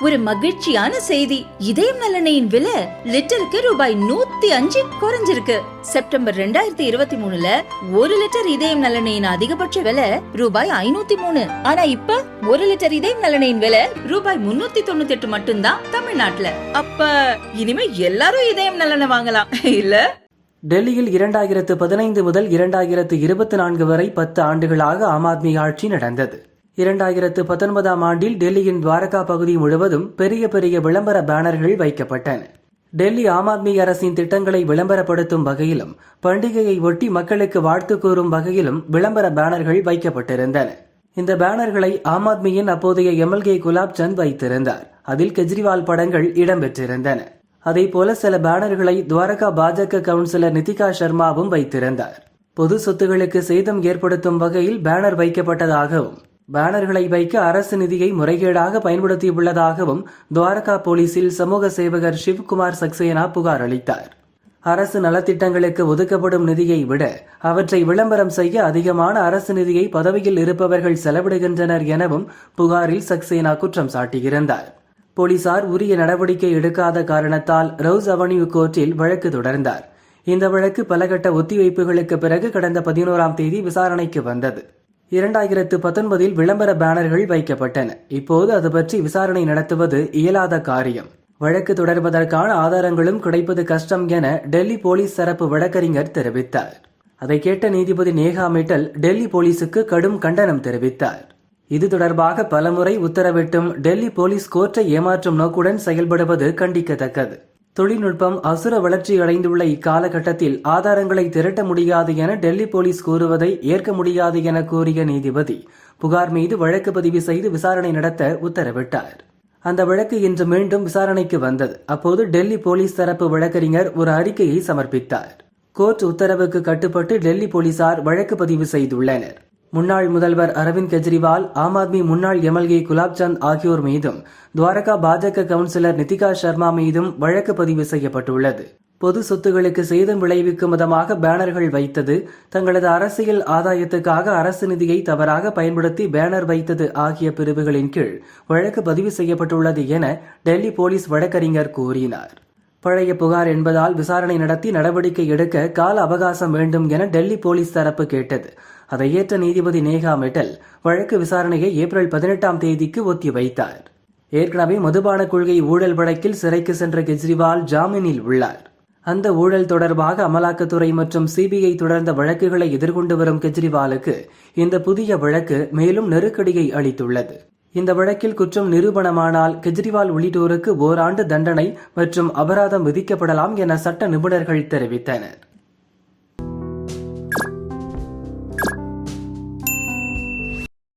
ஒரு மகிழ்ச்சியான செய்தி. இதயம் நலனையின் விலை லிட்டருக்கு ரூபாய் நூத்தி அஞ்சு குறைஞ்சிருக்கு. செப்டம்பர் ரெண்டாயிரத்தி இருபத்தி மூணுல ஒரு லிட்டர் இதயம் நலனையின் அதிகபட்ச விலை ரூபாய் ஐநூத்தி மூணு. ஆனா இப்ப ஒரு லிட்டர் இதயம் நலனையின் விலை ரூபாய் முன்னூத்தி தொண்ணூத்தி எட்டு மட்டும்தான் தமிழ்நாட்டுல. அப்ப இனிமே எல்லாரும் இதயம் நலனை வாங்கலாம். இல்ல? டெல்லியில் இரண்டாயிரத்து பதினைந்து முதல் இரண்டாயிரத்து இருபத்தி நான்கு வரை பத்து ஆண்டுகளாக ஆம் ஆத்மி ஆட்சி நடந்தது. இரண்டாயிரத்து பத்தொன்பதாம் ஆண்டில் டெல்லியின் துவாரகா பகுதி முழுவதும் பெரிய பெரிய விளம்பர பேனர்கள் வைக்கப்பட்டன. டெல்லி ஆம் ஆத்மி அரசின் திட்டங்களை விளம்பரப்படுத்தும் வகையிலும் பண்டிகையை ஒட்டி மக்களுக்கு வாழ்த்து கூறும் வகையிலும் விளம்பர பேனர்கள் வைக்கப்பட்டிருந்தன. இந்த பேனர்களை ஆம் ஆத்மியின் அப்போதைய எம்எல்கே குலாப் சந்த் வைத்திருந்தார். அதில் கெஜ்ரிவால் படங்கள் இடம்பெற்றிருந்தன. அதே போல சில பேனர்களை துவாரகா பாஜக கவுன்சிலர் நிதிகா சர்மாவும் வைத்திருந்தார். பொது சொத்துகளுக்கு சேதம் ஏற்படுத்தும் வகையில் பேனர் வைக்கப்பட்டதாகவும் பேனர்களை வைக்க அரசு நிதியை முறைகேடாக பயன்படுத்தியுள்ளதாகவும் துவாரகா போலீசில் சமூக சேவகர் சிவ்குமார் சக்சேனா புகார் அளித்தார். அரசு நலத்திட்டங்களுக்கு ஒதுக்கப்படும் நிதியை விட அவற்றை விளம்பரம் செய்ய அதிகமான அரசு நிதியை பதவியில் இருப்பவர்கள் செலவிடுகின்றனர் எனவும் புகாரில் சக்சேனா குற்றம் சாட்டியிருந்தார். போலீசார் உரிய நடவடிக்கை எடுக்காத காரணத்தால் ரவுஸ் அவென்யூ கோர்ட்டில் வழக்கு தொடர்ந்தார். இந்த வழக்கு பலகட்ட ஒத்திவைப்புகளுக்கு பிறகு கடந்த பதினோராம் தேதி விசாரணைக்கு வந்தது. இரண்டாயிரத்து பத்தொன்பதில் விளம்பர பேனர்கள் வைக்கப்பட்டன. இப்போது அது பற்றி விசாரணை நடத்துவது இயலாத காரியம். வழக்கு தொடர்வதற்கான ஆதாரங்களும் கிடைப்பது கஷ்டம் என டெல்லி போலீஸ் தரப்பு வழக்கறிஞர் தெரிவித்தார். அதை கேட்ட நீதிபதி நேகா மிட்டல் டெல்லி போலீசுக்கு கடும் கண்டனம் தெரிவித்தார். இது தொடர்பாக பலமுறை உத்தரவிட்டும் டெல்லி போலீஸ் கோர்ட்டை ஏமாற்றும் நோக்குடன் செயல்படுவது கண்டிக்கத்தக்கது. தொழில்நுட்பம் அசுர வளர்ச்சி அடைந்துள்ள இக்காலகட்டத்தில் ஆதாரங்களை திரட்ட முடியாது என டெல்லி போலீஸ் கூறுவதை ஏற்க முடியாது என கூறிய நீதிபதி புகார் மீது வழக்கு பதிவு செய்து விசாரணை நடத்த உத்தரவிட்டார். அந்த வழக்கு இன்று மீண்டும் விசாரணைக்கு வந்தது. அப்போது டெல்லி போலீஸ் தரப்பு வழக்கறிஞர் ஒரு அறிக்கையை சமர்ப்பித்தார். கோர்ட் உத்தரவுக்கு கட்டுப்பட்டு டெல்லி போலீசார் வழக்கு பதிவு செய்துள்ளனர். முன்னாள் முதல்வர் அரவிந்த் கெஜ்ரிவால் ஆம் ஆத்மி முன்னாள் எம்எல்ஏ குலாப் சந்த் ஆகியோர் மீதும் துவாரகா பாஜக கவுன்சிலர் நிதிகா சர்மா மீதும் வழக்கு பதிவு செய்யப்பட்டுள்ளது. பொது சொத்துகளுக்கு சேதம் விளைவிக்கும் விதமாக பேனர்கள் வைத்தது தங்களது அரசியல் ஆதாயத்துக்காக அரசு நிதியை தவறாக பயன்படுத்தி பேனர் வைத்தது ஆகிய பிரிவுகளின் கீழ் வழக்கு பதிவு செய்யப்பட்டுள்ளது என டெல்லி போலீஸ் வழக்கறிஞர் கூறினார். பழைய புகார் என்பதால் விசாரணை நடத்தி நடவடிக்கை எடுக்க கால அவகாசம் வேண்டும் என டெல்லி போலீஸ் தரப்பு கேட்டது. அதை ஏற்ற நீதிபதி நேகா மெட்டல் வழக்கு விசாரணையை ஏப்ரல் பதினெட்டாம் தேதிக்கு ஒத்திவைத்தார். ஏற்கனவே மதுபான கொள்கை ஊழல் வழக்கில் சிறைக்கு சென்ற கெஜ்ரிவால் ஜாமீனில் உள்ளார். அந்த ஊழல் தொடர்பாக அமலாக்கத்துறை மற்றும் சிபிஐ தொடர்ந்த வழக்குகளை எதிர்கொண்டு வரும் கெஜ்ரிவாலுக்கு இந்த புதிய வழக்கு மேலும் நெருக்கடியை அளித்துள்ளது. இந்த வழக்கில் குற்றம் நிரூபணமானால் கெஜ்ரிவால் உள்ளிட்டோருக்கு ஓராண்டு தண்டனை மற்றும் அபராதம் விதிக்கப்படலாம் என சட்ட நிபுணர்கள் தெரிவித்தனர்.